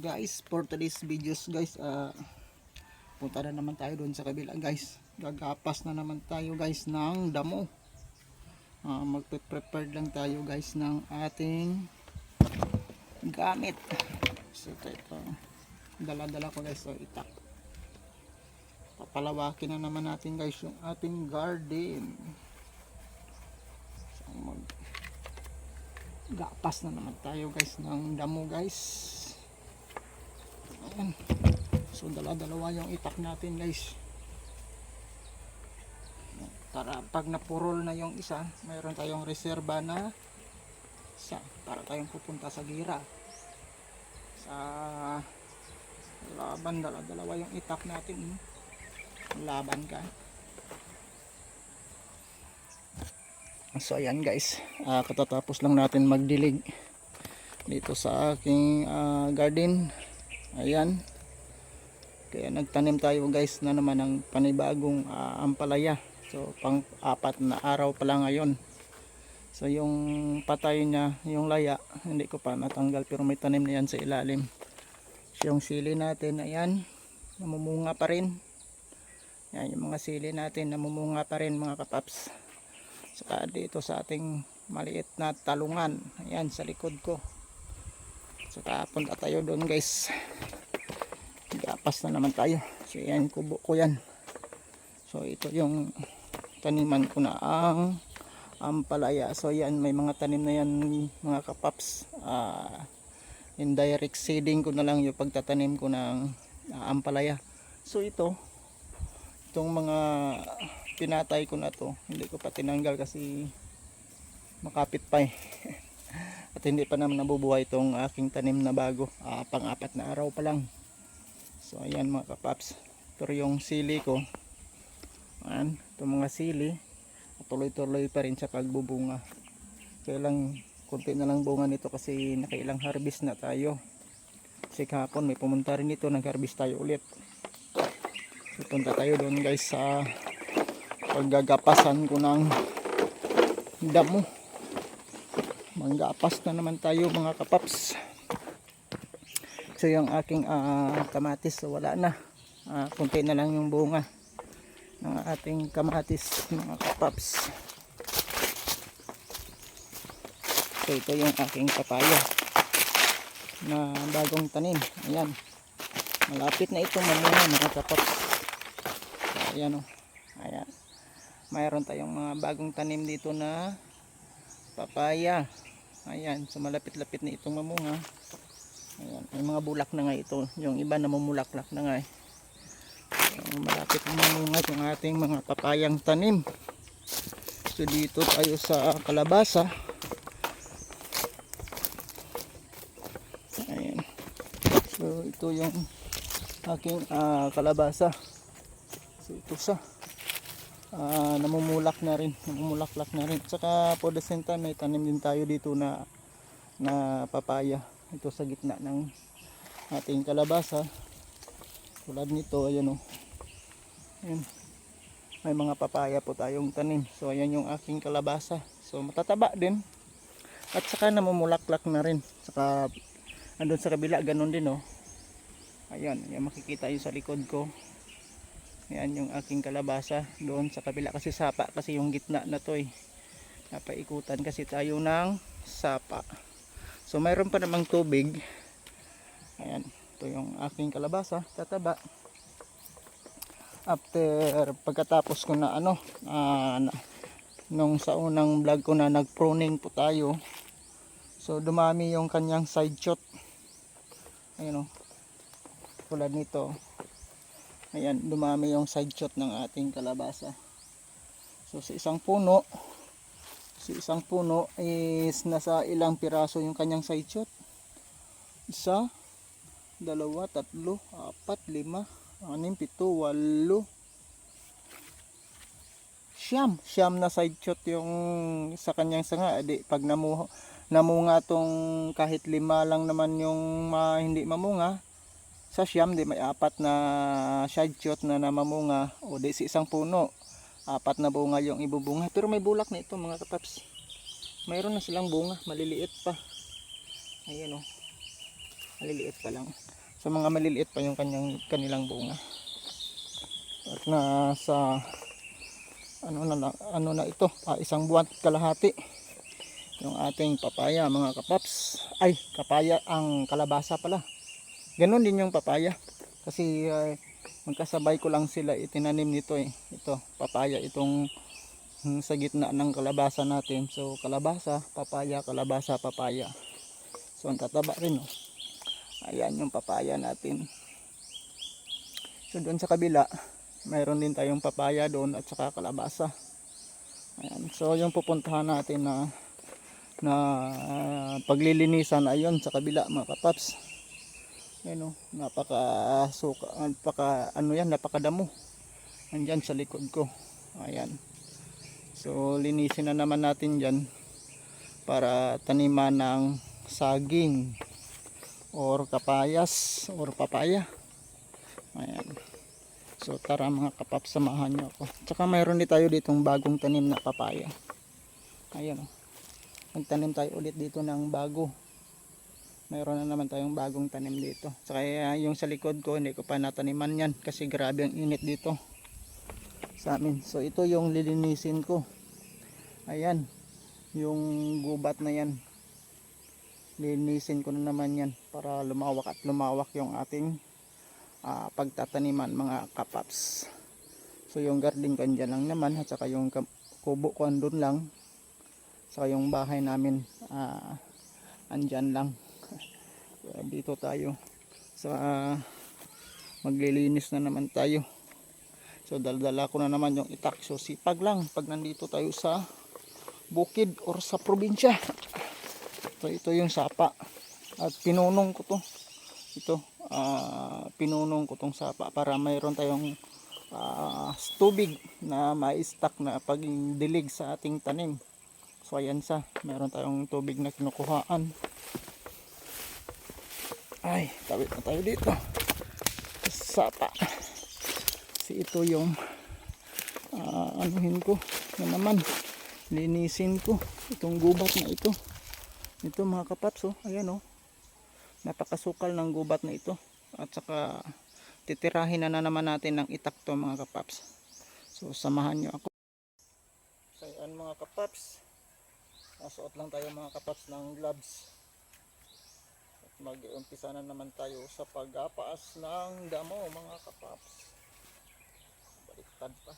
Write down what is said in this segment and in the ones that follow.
guys for today's videos guys ah punta na naman tayo doon sa kabila guys. Gagapas na naman tayo guys ng damo. Ah, magpe-prepare lang tayo guys ng ating gamit. So ito dala-dala ko guys so itak papalawakin na naman natin guys yung ating garden. So mag gapas na naman tayo guys ng damo guys Ayan. so dala-dalawa yung itak natin guys. Para pag napurol na yung isa mayroon tayong reserba na isa para tayong pupunta sa gira. Sa laban dala-dalawa yung itak natin. Laban ka. So ayan guys. Ah, katatapos lang natin magdilig dito sa aking ah, garden ayan. Kaya nagtanim tayo guys na naman ng panibagong ah, ampalaya. So pang apat na araw pa lang ngayon. So yung patay niya yung laya hindi ko pa natanggal pero may tanim na yan sa ilalim. Yung sili natin ayan namumunga pa rin. Yan yung mga sili natin namumunga pa rin mga kapaps. Saka dito sa ating maliit na talungan ayan sa likod ko saka punta tayo doon guys. Gapas na naman tayo. So yan kubo ko yan. So ito yung taniman ko na ang ampalaya. So yan may mga tanim na yan mga kapaps. Ah indirect seeding ko na lang yung pagtatanim ko ng ah, ampalaya. So ito itong mga pinatay ko na to hindi ko pa tinanggal kasi makapit pa eh at hindi pa naman nabubuhay itong aking tanim na bago. Ah, pang apat na araw pa lang. So ayan mga kapaps. Pero yung sili ko ayan itong mga sili tuloy-tuloy pa rin sa pagbubunga. Kaya lang konti na lang bunga nito kasi nakailang harvest na tayo. Kasi kahapon may pumunta rin ito nag harvest tayo ulit. So, punta tayo doon guys sa paggagapasan ko ng damo manggapas na naman tayo mga kapaps. So yung aking ah, kamatis wala na. Ah, konti na lang yung bunga ng ating kamatis mga kapaps. So ito yung aking papaya na bagong tanim. Ayan. Malapit na itong mamunga mga kapaps. So, ayan o ayan. Mayroon tayong mga bagong tanim dito na papaya ayan so malapit-lapit na itong mamunga. Ayan may mga bulak na nga ito. Yung iba namumulaklak na nga eh. So, malapit na mamunga yung ating mga papayang tanim. So dito tayo sa kalabasa. Ayan. So ito yung aking ah, kalabasa. So ito siya Ah, namumulak na rin namumulaklak na rin. Saka for the same time may tanim din tayo dito na na papaya. Ito sa gitna ng ating kalabasa. Tulad nito ayan o ayan. may mga papaya po tayong tanim. So ayan yung aking kalabasa. So matataba din. At saka namumulaklak na rin. Saka andun sa kabila ganun din o ayan, ayan makikita yung sa likod ko Ayan yung aking kalabasa doon sa kabila kasi sapa kasi yung gitna na to eh. Napaikutan kasi tayo ng sapa. So mayroon pa namang tubig. Ayan, ito yung aking kalabasa, tataba. After pagkatapos ko na ano, na, nung sa unang vlog ko na nag-pruning po tayo. So dumami yung kanyang side shot. Ayun oh. Tulad nito. Ayan, dumami yung side shot ng ating kalabasa. So sa isang puno, sa isang puno is nasa ilang piraso yung kanyang side shot. Isa, dalawa, tatlo, apat, lima, anim, pito, walo. Siyam, siyam na side shot yung sa kanyang sanga. Edi, pag namu namunga tong kahit lima lang naman yung ma, hindi mamunga, sa siyam di may apat na side shot na namamunga o di sa isang puno apat na bunga yung ibubunga pero may bulak na ito mga kapaps mayroon na silang bunga maliliit pa ayan o Maliliit pa lang. Sa mga maliliit pa yung kanyang kanilang bunga. At nasa ano na ano na ito, ah, isang buwan at kalahati. Yung ating papaya mga kapaps. Ay, kapaya ang kalabasa pala. Ganon din yung papaya. Kasi ah, magkasabay ko lang sila itinanim nito eh. Ito, papaya itong hmm, sa gitna ng kalabasa natin. So kalabasa, papaya, kalabasa, papaya. So ang tataba rin oh. Ayan yung papaya natin. So doon sa kabila, mayroon din tayong papaya doon at saka kalabasa. Ayan. So yung pupuntahan natin na na ah, paglilinisan ayun sa kabila mga kapaps. Ayan oh, napaka suka, napaka ano yan, napakadamo. Andyan sa likod ko. Ayan. So linisin na naman natin diyan para taniman ng saging or kapayas or papaya. Ayan. So tara mga kapap, samahan nyo ako. Tsaka mayroon din tayo ditong bagong tanim na papaya. Ayan o. Nagtanim tayo ulit dito ng bago. Mayroon na naman tayong bagong tanim dito. Tsaka uh, yung sa likod ko, hindi ko pa nataniman yan. Kasi grabe ang init dito. Sa amin. So ito yung lilinisin ko. Ayan. Yung gubat na yan. Linisin ko na naman yan. Para lumawak at lumawak yung ating ah, pagtataniman mga kapaps. So yung garden ko andyan lang naman at saka yung kubo ko andun lang. Saka yung bahay namin ah, andyan lang. Kaya dito tayo sa maglilinis na naman tayo. So daldala ko na naman yung itak. So sipag lang pag nandito tayo sa bukid or sa probinsya. So ito yung sapa. At pinunong ko to. Ito, ah, pinunong ko tong sapa para mayroon tayong ah, tubig na ma-stack na pag dilig sa ating tanim. So ayan sa, mayroon tayong tubig na kinukuhaan. Ay, tawid na tayo dito. Sapa. Si ito yung ah, anuhin ko na naman. Linisin ko itong gubat na ito. Ito mga kapaps, oh. ayan oh napakasukal ng gubat na ito at saka titirahin na, na naman natin ng itak to mga kapaps so samahan nyo ako so mga kapaps nasuot lang tayo mga kapaps ng gloves mag-umpisa na naman tayo sa paggapaas ng damo mga kapaps. Baliktad pa.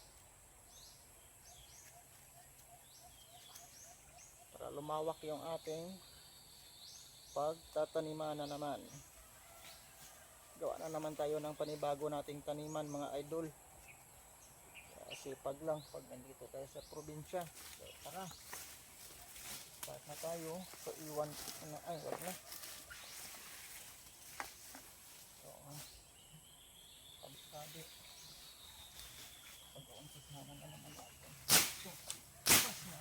Para lumawak yung ating pagtataniman na naman. Gawa na naman tayo ng panibago nating taniman mga idol. Kaya sipag lang pag nandito tayo sa probinsya. So tara. Start na tayo. So iwan na ay wag na so ah, sabi naman natin so pas na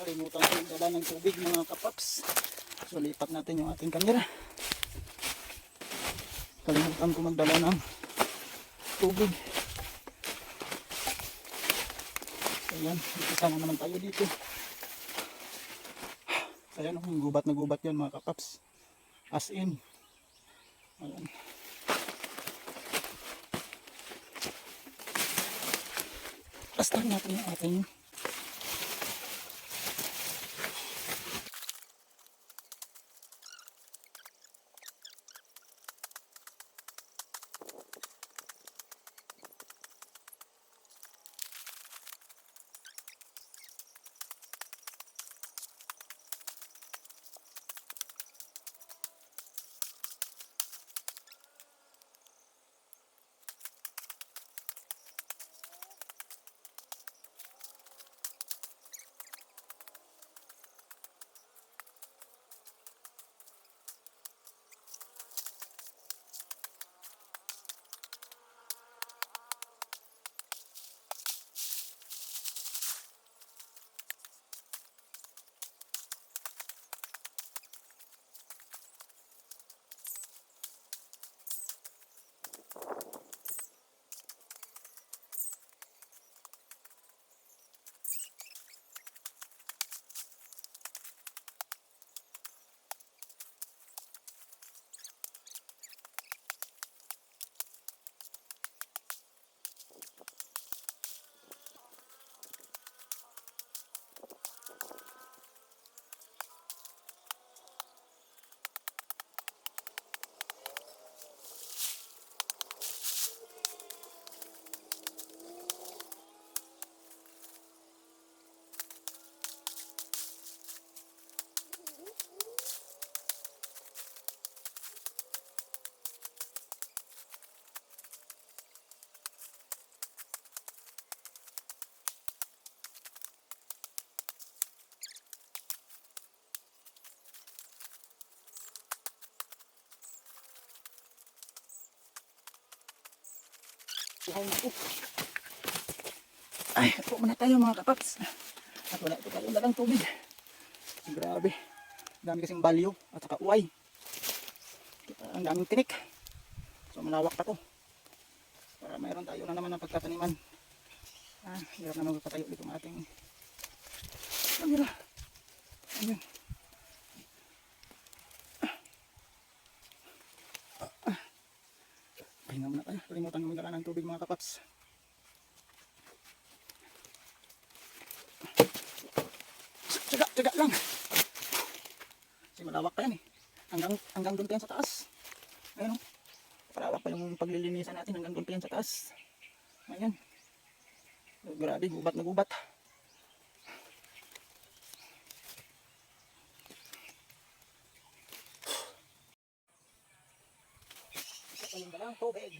kalimutan ko dala ng tubig mga kapaps. So lipat natin yung ating camera kalimutan ko magdala ng tubig. Ayan isa na naman tayo dito. Ayan yung gubat na gubat yan mga kapaps. As in. Ayan. Basta natin yung ating Ay, naku. Ay, ako muna tayo mga kapaps. At wala ito tayo dalang tubig. Grabe. Dami kasing balyo at saka uway. Ang daming tinik. So malawak pa to. Para mayroon tayo na naman ng pagtataniman. Ah, hirap na magpatayo dito ng ating camera. Ayun. Pahinga muna tayo. Kalimutan mo magdala ng tubig mga kapaps. Tiga, tiga lang. Kasi malawak pa yan eh. Hanggang, hanggang doon pa yan sa taas. Ayun oh. Malawak pa yung paglilinisan natin hanggang doon pa yan sa taas. Ayan. Grabe, gubat na gubat. Isa pa yung dalang tubig.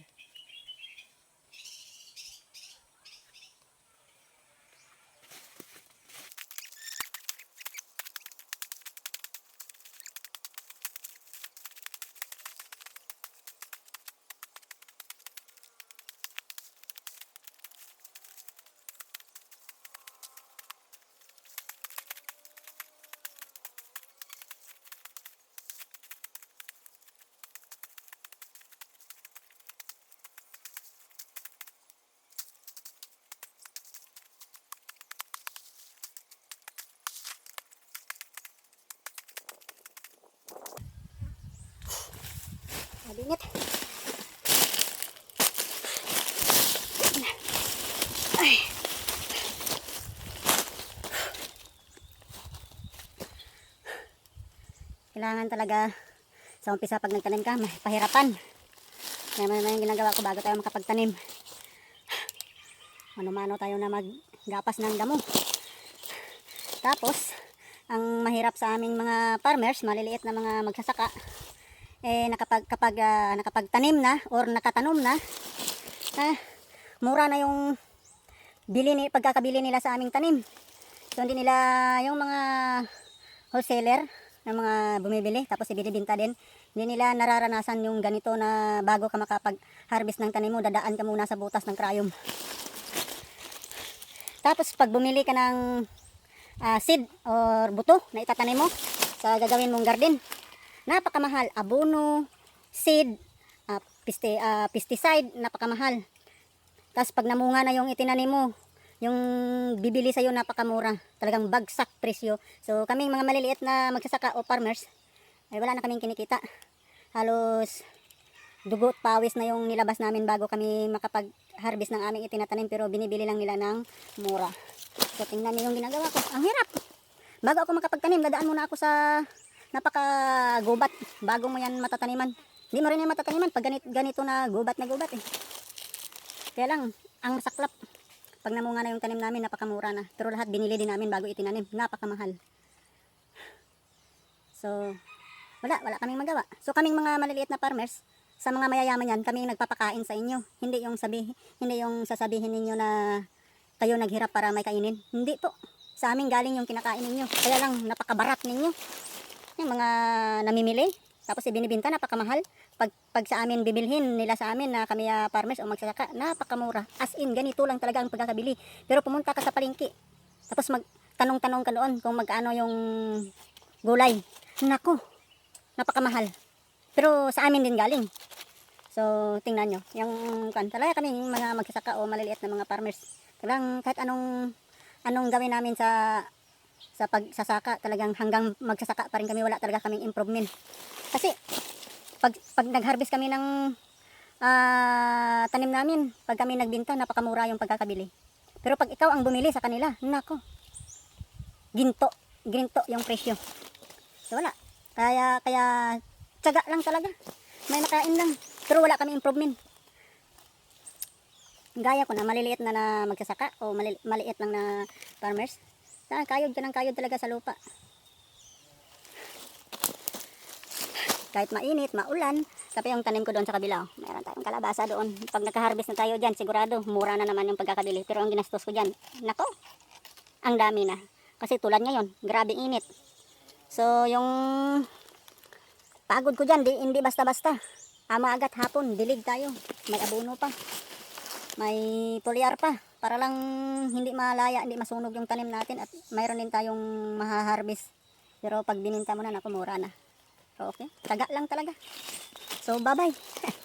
Mabinit. Ay. Kailangan talaga sa umpisa pag nagtanim ka, may pahirapan. Kaya man yung ginagawa ko bago tayo makapagtanim. Mano-mano tayo na maggapas ng damo. Tapos, ang mahirap sa aming mga farmers, maliliit na mga magsasaka, eh nakapag kapag ah, nakapagtanim na or nakatanom na ah, mura na yung bili ni pagkakabili nila sa aming tanim. So hindi nila yung mga wholesaler na mga bumibili tapos ibinibenta din hindi nila nararanasan yung ganito na bago ka makapag-harvest ng tanim mo dadaan ka muna sa butas ng krayom. Tapos pag bumili ka ng ah, seed or buto na itatanim mo sa gagawin mong garden, napakamahal. Abono, seed, ah, piste, ah, pesticide, napakamahal. Tapos pag namunga na yung itinanim mo, yung bibili sa'yo napakamura. Talagang bagsak presyo. So kaming mga maliliit na magsasaka o farmers, ay wala na kaming kinikita. Halos dugo at pawis na yung nilabas namin bago kami makapag-harvest ng aming itinatanim pero binibili lang nila ng mura. So tingnan niyo yung ginagawa ko. Ang hirap. Bago ako makapagtanim, dadaan muna ako sa napaka gubat bago mo yan matataniman. Hindi mo rin yan matataniman pag ganito, ganito na gubat na gubat eh. Kaya lang ang masaklap pag namunga na yung tanim namin napakamura na. Pero lahat binili din namin bago itinanim. Napakamahal. So wala wala kaming magawa. So kaming mga maliliit na farmers sa mga mayayaman yan kami nagpapakain sa inyo. Hindi yung sabi hindi yung sasabihin ninyo na kayo naghirap para may kainin. Hindi po. Sa amin galing yung kinakain ninyo. Kaya lang napakabarat ninyo yung mga namimili tapos ibinibinta napakamahal. Pag, pag sa amin bibilhin nila sa amin na kami ah, farmers o magsasaka napakamura. As in ganito lang talaga ang pagkakabili. Pero pumunta ka sa palengke tapos mag tanong-tanong ka doon kung magkano yung gulay. Nako napakamahal. Pero sa amin din galing. So tingnan nyo. Yung kan talaga kami mga magsasaka o maliliit na mga farmers. Talagang kahit anong anong gawin namin sa sa pagsasaka talagang hanggang magsasaka pa rin kami wala talaga kaming improvement. Kasi pag, pag nag-harvest kami ng ah, tanim namin pag kami nagbinta napakamura yung pagkakabili. Pero pag ikaw ang bumili sa kanila nako ginto ginto yung presyo. So wala. Kaya kaya tiyaga lang talaga. May makain lang. Pero wala kami improvement. Gaya ko na maliliit na na magsasaka o mali, maliit lang na farmers na kayod ka ng kayod talaga sa lupa. Kahit mainit, maulan, tapi yung tanim ko doon sa kabila, oh, meron tayong kalabasa doon. Pag nakaharvest na tayo dyan, sigurado, mura na naman yung pagkakabili. Pero ang ginastos ko dyan, nako, ang dami na. Kasi tulad ngayon, grabe init. So, yung pagod ko dyan, di, hindi basta-basta. Ama agad hapon, dilig tayo. May abono pa. may tulyar pa para lang hindi malaya, hindi masunog yung tanim natin at mayroon din tayong mahaharvest. Pero pag bininta mo na, naku, mura na. So, okay. Taga lang talaga. So, bye-bye.